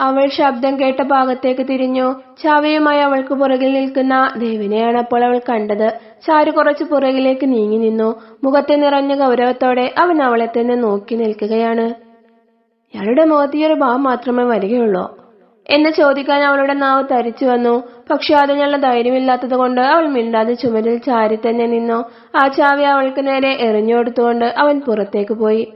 അവൾ ശബ്ദം കേട്ട ഭാഗത്തേക്ക് തിരിഞ്ഞു. ചാവിയുമായി അവൾക്ക് പുറകിൽ നിൽക്കുന്ന ദേവിനെയാണ് അപ്പോൾ അവൾ കണ്ടത്. ചാരു കുറച്ച് പുറകിലേക്ക് നീങ്ങി നിന്നു. മുഖത്തെ നിറഞ്ഞ ഗൗരവത്തോടെ അവൻ അവളെ തന്നെ നോക്കി നിൽക്കുകയാണ്. ഇയാളുടെ മുഖത്ത് ഒരു ഭാവം മാത്രമേ വരികയുള്ളൂ എന്ന് ചോദിക്കാൻ അവളുടെ നാവ് തരിച്ചു വന്നു. പക്ഷെ അതിനുള്ള ധൈര്യമില്ലാത്തത് കൊണ്ട് അവൾ മിണ്ടാതെ ചുമരിൽ ചാരി തന്നെ നിന്നു. ആ ചാവി അവൾക്ക് നേരെ എറിഞ്ഞു കൊടുത്തുകൊണ്ട് അവൻ പുറത്തേക്ക് പോയി.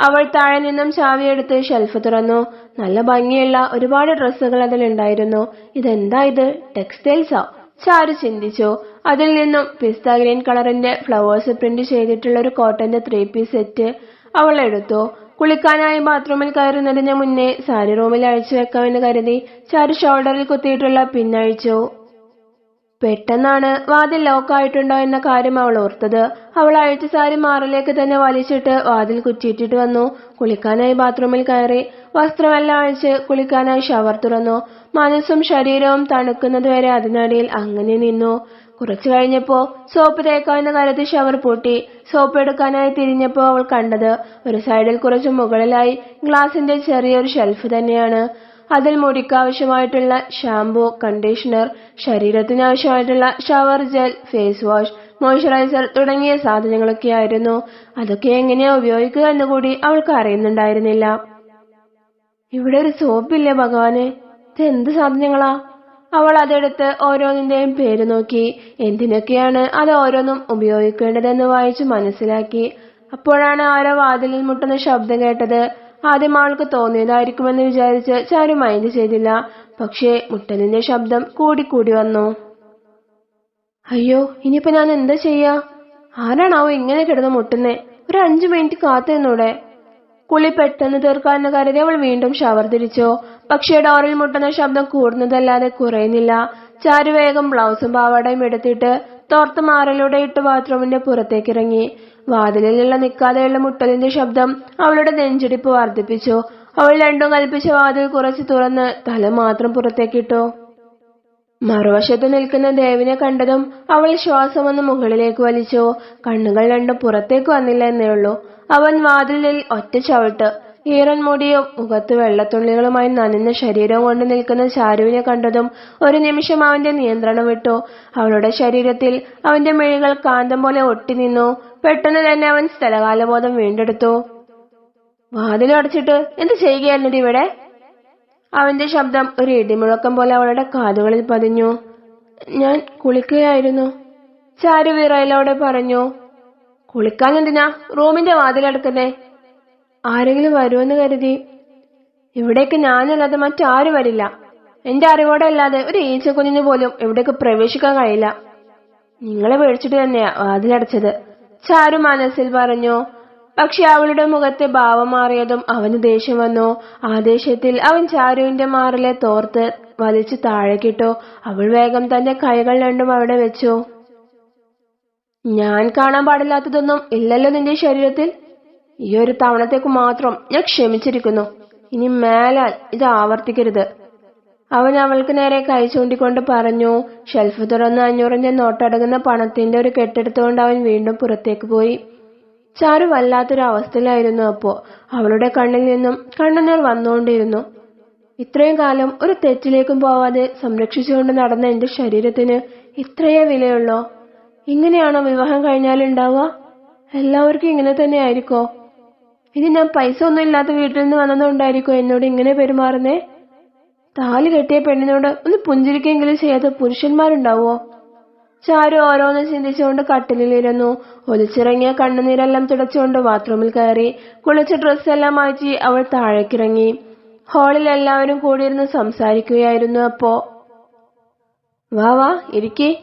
അവൾ താഴെ നിന്നും ചാവിയെടുത്ത് ഷെൽഫ് തുറന്നു. നല്ല ഭംഗിയുള്ള ഒരുപാട് ഡ്രസ്സുകൾ അതിലുണ്ടായിരുന്നു ഇതെന്താ ഇത്? ടെക്സ്റ്റൈൽസോ ചാരു ചിന്തിച്ചു. അതിൽ നിന്നും പിസ്ത ഗ്രീൻ കളറിന്റെ ഫ്ലവേഴ്സ് പ്രിന്റ് ചെയ്തിട്ടുള്ള ഒരു കോട്ടന്റെ ത്രീ പീസ് സെറ്റ് അവൾ എടുത്തു. കുളിക്കാനായി ബാത്റൂമിൽ കയറുന്നതിന് മുന്നേ സാരി റൂമിൽ അഴിച്ചു വെക്കാമെന്ന് കരുതി ചാരു ഷോൾഡറിൽ കുത്തിയിട്ടുള്ള പിന്നഴിച്ചു പെട്ടെന്നാണ് വാതിൽ ലോക്കായിട്ടുണ്ടോ എന്ന കാര്യം അവൾ ഓർത്തത്. അവൾ അഴിച്ച സാരി മാറിലേക്ക് തന്നെ വലിച്ചിട്ട് വാതിൽ കുറ്റിയിട്ടിട്ട് വന്നു. കുളിക്കാനായി ബാത്റൂമിൽ കയറി. വസ്ത്രമെല്ലാം അഴിച്ച് കുളിക്കാനായി ഷവർ തുറന്നു. മനസ്സും ശരീരവും തണുക്കുന്നതുവരെ അതിനടിയിൽ അങ്ങനെ നിന്നു. കുറച്ചു കഴിഞ്ഞപ്പോ സോപ്പ് തേക്കാമെന്ന് കരുതി ഷവർ പൂട്ടി. സോപ്പ് എടുക്കാനായി തിരിഞ്ഞപ്പോ അവൾ കണ്ടത് ഒരു സൈഡിൽ കുറച്ച് മുകളിലായി ഗ്ലാസിന്റെ ചെറിയൊരു ഷെൽഫ് തന്നെയാണ്. അതിൽ മുടിക്ക് ആവശ്യമായിട്ടുള്ള ഷാംപൂ കണ്ടീഷണർ ശരീരത്തിന് ആവശ്യമായിട്ടുള്ള shower gel face wash moisturiser തുടങ്ങിയ സാധനങ്ങളൊക്കെ ആയിരുന്നു അതൊക്കെ എങ്ങനെയാ ഉപയോഗിക്കുക എന്ന് കൂടി അവൾക്ക് അറിയുന്നുണ്ടായിരുന്നില്ല. ഇവിടെ ഒരു സോപ്പില്ലേ ഭഗവാനെ? ഇത് എന്ത് സാധനങ്ങളാ? അവൾ അതെടുത്ത് ഓരോന്നിന്റെയും പേര് നോക്കി. എന്തിനൊക്കെയാണ് അത് ഓരോന്നും ഉപയോഗിക്കേണ്ടതെന്ന് വായിച്ച് മനസ്സിലാക്കി. അപ്പോഴാണ് ആരോ വാതിലിൽ മുട്ടുന്ന ശബ്ദം കേട്ടത്. ആദ്യം ആൾക്ക് തോന്നിയതായിരിക്കുമെന്ന് വിചാരിച്ച് ചാരു മൈൻഡ് ചെയ്തില്ല. പക്ഷേ മുട്ടലിന്റെ ശബ്ദം കൂടിക്കൂടി വന്നു. അയ്യോ ഇനിയിപ്പോ ഞാൻ എന്താ ചെയ്യാ? ആരാണാവോ ഇങ്ങനെ കിടന്ന് മുട്ടുന്നേ? ഒരു അഞ്ചു മിനിറ്റ് കാത്തു നിന്നൂടെ കുളി പെട്ടെന്ന് തീർക്കാമെന്ന് കരുതി അവൾ വീണ്ടും ഷവർ തിരിച്ചു. പക്ഷേ ഡോറിൽ മുട്ടുന്ന ശബ്ദം കൂടുന്നതല്ലാതെ കുറയുന്നില്ല. ചാരു വേഗം ബ്ലൗസും പാവാടയും എടുത്തിട്ട് തോർത്ത് മാറലൂടെ ഇട്ട് ബാത്റൂമിന്റെ പുറത്തേക്ക് ഇറങ്ങി. വാതിലിലുള്ള നിൽക്കാതെയുള്ള മുട്ടലിന്റെ ശബ്ദം അവളുടെ നെഞ്ചിടിപ്പ് വർദ്ധിപ്പിച്ചു. അവൾ രണ്ടും കൽപ്പിച്ച വാതിൽ കുറച്ച് തുറന്ന് തല മാത്രം പുറത്തേക്കിട്ടു. മറുവശത്ത് നിൽക്കുന്ന ദേവിനെ കണ്ടതും അവൾ ശ്വാസമൊന്ന് മുകളിലേക്ക് വലിച്ചു. കണ്ണുകൾ രണ്ടും പുറത്തേക്ക് വന്നില്ല എന്നേ ഉള്ളൂ. അവൻ വാതിലിൽ ഒറ്റ ചവിട്ട് ഈറൻ മുടിയും മുഖത്ത് വെള്ളത്തുള്ളികളുമായി നനഞ്ഞ ശരീരം കൊണ്ട് നിൽക്കുന്ന ചാരുവിനെ കണ്ടതും ഒരു നിമിഷം അവന്റെ നിയന്ത്രണം വിട്ടു. അവളുടെ ശരീരത്തിൽ അവന്റെ മിഴികൾ കാന്തം പോലെ ഒട്ടി നിന്നു. പെട്ടെന്ന് തന്നെ അവൻ സ്ഥലകാലബോധം വീണ്ടെടുത്തു. വാതിലടച്ചിട്ട് എന്ത് ചെയ്യുകയായിരുന്നു ഇവിടെ? അവന്റെ ശബ്ദം ഒരു ഇടിമുഴക്കം പോലെ അവളുടെ കാതുകളിൽ പതിഞ്ഞു. ഞാൻ കുളിക്കുകയായിരുന്നു. ചാരു വിറയിലോടെ പറഞ്ഞു കുളിക്കാൻ എന്തിനാ? റൂമിന്റെ വാതിലടക്കുന്നേ ആരെങ്കിലും വരുമെന്ന് കരുതി. ഇവിടേക്ക് ഞാനല്ലാതെ മറ്റാരും വരില്ല. എന്റെ അറിവോടെ അല്ലാതെ ഒരു ഈച്ചക്കുഞ്ഞിന് പോലും ഇവിടേക്ക് പ്രവേശിക്കാൻ കഴിയില്ല. നിങ്ങളെ പേടിച്ചിട്ട് തന്നെയാ വാതിലടച്ചത് ചാരു മനസ്സിൽ പറഞ്ഞു പക്ഷെ അവളുടെ മുഖത്തെ ഭാവം മാറിയതും അവന് ദേഷ്യം വന്നു. ആ ദേഷ്യത്തിൽ അവൻ ചാരുവിന്റെ മാറിലെ തോർത്ത് വലിച്ചു താഴെ കിട്ടു അവൾ വേഗം തന്റെ കൈകൾ രണ്ടും അവിടെ വെച്ചു. ഞാൻ കാണാൻ പാടില്ലാത്തതൊന്നും ഇല്ലല്ലോ നിന്റെ ശരീരത്തിൽ? ഈ ഒരു തവണത്തേക്ക് മാത്രം ഞാൻ ക്ഷമിച്ചിരിക്കുന്നു. ഇനി മേലാൽ ഇത് ആവർത്തിക്കരുത്. അവൻ അവൾക്ക് നേരെ കൈ ചൂണ്ടിക്കൊണ്ട് പറഞ്ഞു ഷെൽഫ് തുറന്ന് അഞ്ഞൂറിന്റെ നോട്ടടങ്ങുന്ന പണത്തിന്റെ ഒരു കെട്ടെടുത്തുകൊണ്ട് അവൻ വീണ്ടും പുറത്തേക്ക് പോയി. ചാരു വല്ലാത്തൊരു അവസ്ഥയിലായിരുന്നു അപ്പോ. അവളുടെ കണ്ണിൽ നിന്നും കണ്ണുനീർ വന്നുകൊണ്ടിരുന്നു. ഇത്രയും കാലം ഒരു തെറ്റിലേക്കും പോവാതെ സംരക്ഷിച്ചുകൊണ്ട് നടന്ന എന്റെ ശരീരത്തിന് ഇത്രയേ വിലയുള്ളോ? ഇങ്ങനെയാണോ വിവാഹം കഴിഞ്ഞാലുണ്ടാവുക എല്ലാവർക്കും ഇങ്ങനെ തന്നെ ആയിരിക്കോ? ഇത് ഞാൻ പൈസ ഒന്നും ഇല്ലാത്ത വീട്ടിൽ നിന്ന് വന്നതുകൊണ്ടായിരിക്കോ എന്നോട് ഇങ്ങനെ പെരുമാറുന്നേ? താലി കെട്ടിയ പെണ്ണിനോട് ഒന്ന് പുഞ്ചിരിക്കെങ്കിലും ചെയ്യാത്ത പുരുഷന്മാരുണ്ടാവോ? ചാരു ഓരോന്ന് ചിന്തിച്ചുകൊണ്ട് കട്ടിലിലിരുന്നു ഒലിച്ചിറങ്ങിയ കണ്ണുനീരെല്ലാം തുടച്ചുകൊണ്ട് ബാത്റൂമിൽ കയറി. കുളിച്ച ഡ്രസ്സെല്ലാം മാറ്റി അവൾ താഴേക്കിറങ്ങി. ഹാളിൽ എല്ലാവരും കൂടിയിരുന്ന് സംസാരിക്കുകയായിരുന്നു അപ്പോ. വാ വാ ഇരിക്കേ.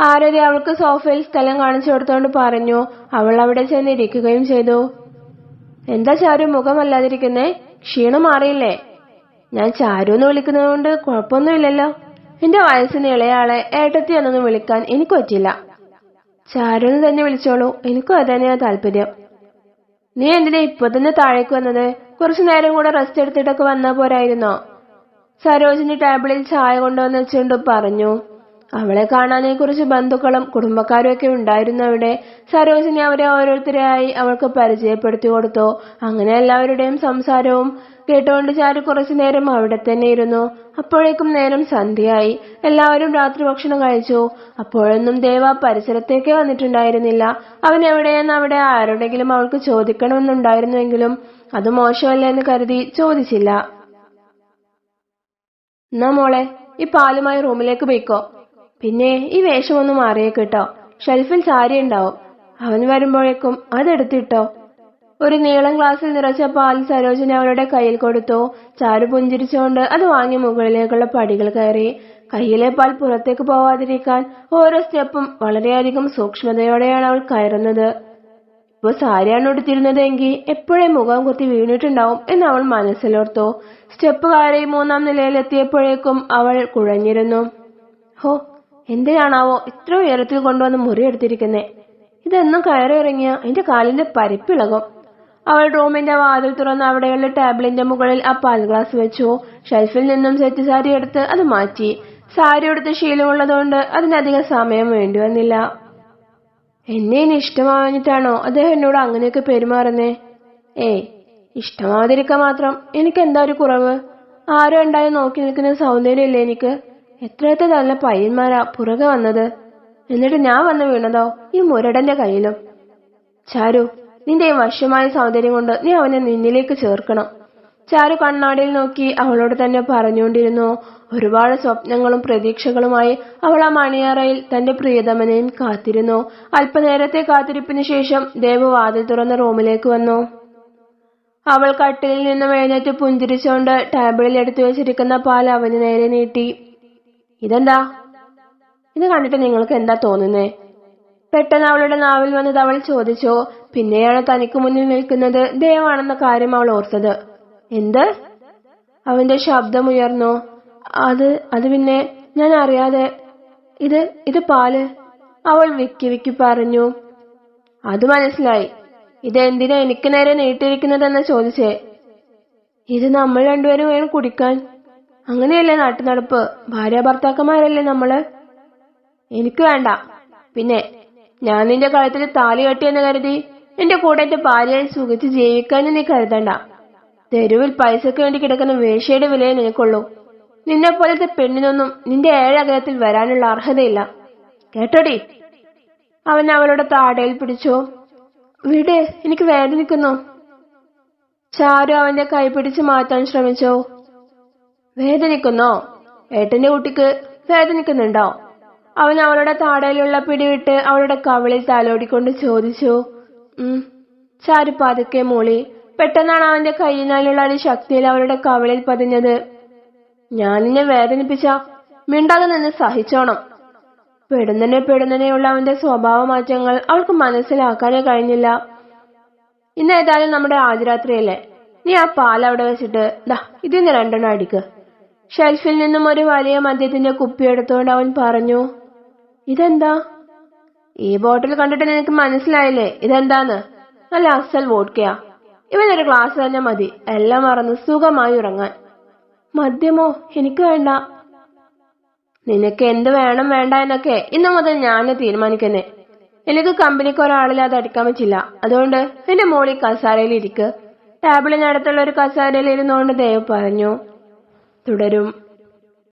ആരതി അവൾക്ക് സോഫയിൽ സ്ഥലം കാണിച്ചു കൊടുത്തോണ്ട് പറഞ്ഞു. അവൾ അവിടെ ചെന്ന് ഇരിക്കുകയും ചെയ്തു. എന്താ ചാരു മുഖമല്ലാതിരിക്കുന്നേ ക്ഷീണം മാറിയില്ലേ? ഞാൻ ചാരു എന്ന് വിളിക്കുന്നതുകൊണ്ട് കുഴപ്പമൊന്നുമില്ലല്ലോ. എന്റെ വയസ്സിന് ഇളയാളെ ഏട്ടത്തി എന്നൊന്നും വിളിക്കാൻ എനിക്ക് പറ്റില്ല. ചാരു എന്ന് തന്നെ വിളിച്ചോളൂ. എനിക്കും അതന്നെയാ താല്പര്യം. നീ എന്തിനാ ഇപ്പൊ തന്നെ താഴേക്ക് വന്നത്? കുറച്ചു നേരം കൂടെ റെസ്റ്റ് എടുത്തിട്ടൊക്കെ വന്നാ പോരായിരുന്നോ? സരോജിനി ടേബിളിൽ ചായ കൊണ്ടുവന്ന് വെച്ചുകൊണ്ട് പറഞ്ഞു. അവളെ കാണാനെ കുറിച്ച് ബന്ധുക്കളും കുടുംബക്കാരും ഒക്കെ ഉണ്ടായിരുന്നു അവിടെ. സരോജിനി അവരെ ഓരോരുത്തരെയായി അവൾക്ക് പരിചയപ്പെടുത്തി കൊടുത്തു. അങ്ങനെ എല്ലാവരുടെയും സംസാരവും കേട്ടുകൊണ്ട് ചാരു കുറച്ചു നേരം അവിടെ തന്നെ ഇരുന്നു. അപ്പോഴേക്കും നേരം സന്ധ്യയായി. എല്ലാവരും രാത്രി ഭക്ഷണം കഴിച്ചു. അപ്പോഴൊന്നും ദേവ പരിസരത്തേക്ക് വന്നിട്ടുണ്ടായിരുന്നില്ല. അവൻ എവിടെയെന്ന് അവിടെ ആരോടെങ്കിലും അവൾക്ക് ചോദിക്കണമെന്നുണ്ടായിരുന്നുവെങ്കിലും അത് മോശമല്ല എന്ന് കരുതി ചോദിച്ചില്ല. എന്നാ മോളെ ഈ പാലുമായി റൂമിലേക്ക് പോയിക്കോ. പിന്നെ ഈ വേഷമൊന്ന് മാറിയേ കേട്ടോ ഷെൽഫിൽ സാരി ഉണ്ടാവും. അവൻ വരുമ്പോഴേക്കും അതെടുത്തിട്ടോ ഒരു നീളം ഗ്ലാസ്സിൽ നിറച്ച പാൽ സരോജന അവളുടെ കയ്യിൽ കൊടുത്തു. ചാരു പുഞ്ചിരിച്ചുകൊണ്ട് അത് വാങ്ങി മുകളിലേക്കുള്ള പടികൾ കയറി. കയ്യിലെ പാൽ പുറത്തേക്ക് പോവാതിരിക്കാൻ ഓരോ സ്റ്റെപ്പും വളരെയധികം സൂക്ഷ്മതയോടെയാണ് അവൾ കയറുന്നത്. ഇപ്പൊ സാരിയാണ് ഉടുത്തിരുന്നതെങ്കിൽ എപ്പോഴേ മുഖം കുത്തി വീണിട്ടുണ്ടാവും എന്ന് അവൾ മനസ്സിലോർത്തു. സ്റ്റെപ്പ് കയറി മൂന്നാം നിലയിലെത്തിയപ്പോഴേക്കും അവൾ കുഴഞ്ഞിരുന്നു. ഹോ എന്തിനാണാവോ ഇത്ര ഉയരത്തിൽ കൊണ്ടുവന്ന് മുറിയെടുത്തിരിക്കുന്നേ? ഇതെന്നും കയറി ഇറങ്ങിയ എന്റെ കാലിന്റെ പരിപ്പിളകും. അവൾ റൂമിന്റെ വാതിൽ തുറന്ന് അവിടെയുള്ള ടേബിളിന്റെ മുകളിൽ ആ പാൽ ഗ്ലാസ് വെച്ചു. ഷെൽഫിൽ നിന്നും സെറ്റ് സാരി എടുത്ത് അത് മാറ്റി. സാരി എടുത്ത് ശീലമുള്ളതുകൊണ്ട് അതിനധികം സമയം വേണ്ടി വന്നില്ല. എന്നെ ഇനി ഇഷ്ടമാവാഞ്ഞിട്ടാണോ അദ്ദേഹം എന്നോട് അങ്ങനെയൊക്കെ പെരുമാറുന്നേ? ഏ ഇഷ്ടമാവാതിരിക്കാൻ മാത്രം. എനിക്ക് എന്താ ഒരു കുറവ്? ആരും ഉണ്ടായി നോക്കി നിൽക്കുന്ന സൗന്ദര്യമില്ലേ എനിക്ക്? എത്രയത്തെ നല്ല പയ്യന്മാരാ പുറകെ വന്നത്? എന്നിട്ട് ഞാൻ വന്ന് വീണതോ? ഈ മുരടന്റെ കയ്യിലും. ചാരു നിന്റെ ഈ വശ്യമായ സൗന്ദര്യം കൊണ്ട് നീ അവനെ നിന്നിലേക്ക് ചേർക്കണം. ചാരു കണ്ണാടിയിൽ നോക്കി അവളോട് തന്നെ പറഞ്ഞുകൊണ്ടിരുന്നു. ഒരുപാട് സ്വപ്നങ്ങളും പ്രതീക്ഷകളുമായി അവൾ ആ മണിയറയിൽ തന്റെ പ്രിയതമനെയും കാത്തിരുന്നു. അല്പനേരത്തെ കാത്തിരിപ്പിന് ശേഷം ദേവ് വാതിൽ തുറന്ന റൂമിലേക്ക് വന്നു. അവൾ കട്ടിലിൽ നിന്നും എഴുന്നേറ്റ് പുഞ്ചിരിച്ചുകൊണ്ട് ടേബിളിൽ എടുത്തു വെച്ചിരിക്കുന്ന പാൽ അവന് നേരെ നീട്ടി. ഇതെന്താ? ഇത് കണ്ടിട്ട് നിങ്ങൾക്ക് എന്താ തോന്നുന്നേ? പെട്ടെന്ന് അവളുടെ നാവിൽ വന്നത് അവൾ ചോദിച്ചു പിന്നെയാണ് തനിക്ക് മുന്നിൽ നിൽക്കുന്നത് ദേവാണെന്ന കാര്യം അവൾ ഓർത്തത്. എന്ത്? അവന്റെ ശബ്ദം ഉയർന്നു. അത് അത് പിന്നെ ഞാൻ അറിയാതെ ഇത് ഇത് പാൽ? അവൾ വിക്കി വിക്കി പറഞ്ഞു. അത് മനസ്സിലായി. ഇത് എന്തിനാ എനിക്ക് നേരെ നീട്ടിയിരിക്കുന്നതെന്ന് ചോദിച്ചേ? ഇത് നമ്മൾ രണ്ടുപേരും വേണം കുടിക്കാൻ അങ്ങനെയല്ലേ നാട്ടു നടപ്പ് ഭാര്യ ഭർത്താക്കന്മാരല്ലേ നമ്മൾ? എനിക്ക് വേണ്ട. പിന്നെ ഞാൻ നിന്റെ കഴുത്തിൽ താലി കെട്ടിയെന്ന് കരുതി എന്റെ കൂടെ എന്റെ ഭാര്യയെ സുഖിച്ച് ജീവിക്കാനും നീ കരുതണ്ട. തെരുവിൽ പൈസക്ക് വേണ്ടി കിടക്കുന്ന വേശ്യയുടെ വിലയെ നിനക്കുള്ളൂ. നിന്നെ പോലത്തെ പെണ്ണിനൊന്നും നിന്റെ ഏഴകലത്തിൽ വരാനുള്ള അർഹതയില്ല. കേട്ടോടി? അവൻ അവളുടെ താടയിൽ പിടിച്ചു. വിട് എനിക്ക് വേദനിക്കുന്നു. ചാരു അവന്റെ കൈ പിടിച്ച് മാറ്റാൻ ശ്രമിച്ചു. വേദനിക്കുന്നോ? ഏട്ടന്റെ കുട്ടിക്ക് വേദനിക്കുന്നുണ്ടോ? അവൻ അവളുടെ താടയിലുള്ള പിടിവിട്ട് അവളുടെ കവിളിൽ തലോടിക്കൊണ്ട് ചോദിച്ചു ഉം ചാരു പതുക്കെ മൂളി. പെട്ടെന്നാണ് അവന്റെ കൈയിനാലുള്ള ഒരു ശക്തിയിൽ അവളുടെ കവിളിൽ പതിഞ്ഞത്. ഞാൻ നിന്നെ വേദനിപ്പിച്ച മിണ്ടാതെ നിന്ന് സഹിച്ചോണം. പെടുന്നനെ പെടുന്നനെയുള്ള അവന്റെ സ്വഭാവ മാറ്റങ്ങൾ അവൾക്ക് മനസ്സിലാക്കാനേ കഴിഞ്ഞില്ല. ഇന്ന് ഏതായാലും നമ്മുടെ ആദ്യരാത്രിയല്ലേ? നീ ആ പാൽ അവിടെ വെച്ചിട്ട് ദാ ഇതിന്ന് രണ്ടെണ്ണം അടിക്ക്. ഷെൽഫിൽ നിന്നും ഒരു വലിയ മദ്യത്തിന്റെ കുപ്പി എടുത്തുകൊണ്ട് അവൻ പറഞ്ഞു ഇതെന്താ? ഈ ബോട്ടിൽ കണ്ടിട്ട് നിനക്ക് മനസ്സിലായില്ലേ? ഇതെന്താന്ന്? നല്ല അസൽ വോട്ട്ക്കയാ ഇവനൊരു ഗ്ലാസ് തന്നെ മതി. എല്ലാം മറന്ന് സുഖമായി ഉറങ്ങാൻ. മദ്യമോ? എനിക്ക് വേണ്ട. നിനക്ക് എന്ത് വേണം വേണ്ട എന്നൊക്കെ ഇന്നു മുതൽ ഞാൻ തീരുമാനിക്കുന്നേ. എനിക്ക് കമ്പനിക്ക് ഒരാളില്ലാതെ അടിക്കാൻ പറ്റില്ല. അതുകൊണ്ട് എന്റെ മോളി കസാരയിൽ ഇരിക്ക്. ടേബിളിനടുത്തുള്ള ഒരു കസാരയിൽ ഇരുന്നുകൊണ്ട് ദേവ് പറഞ്ഞു തുടരും.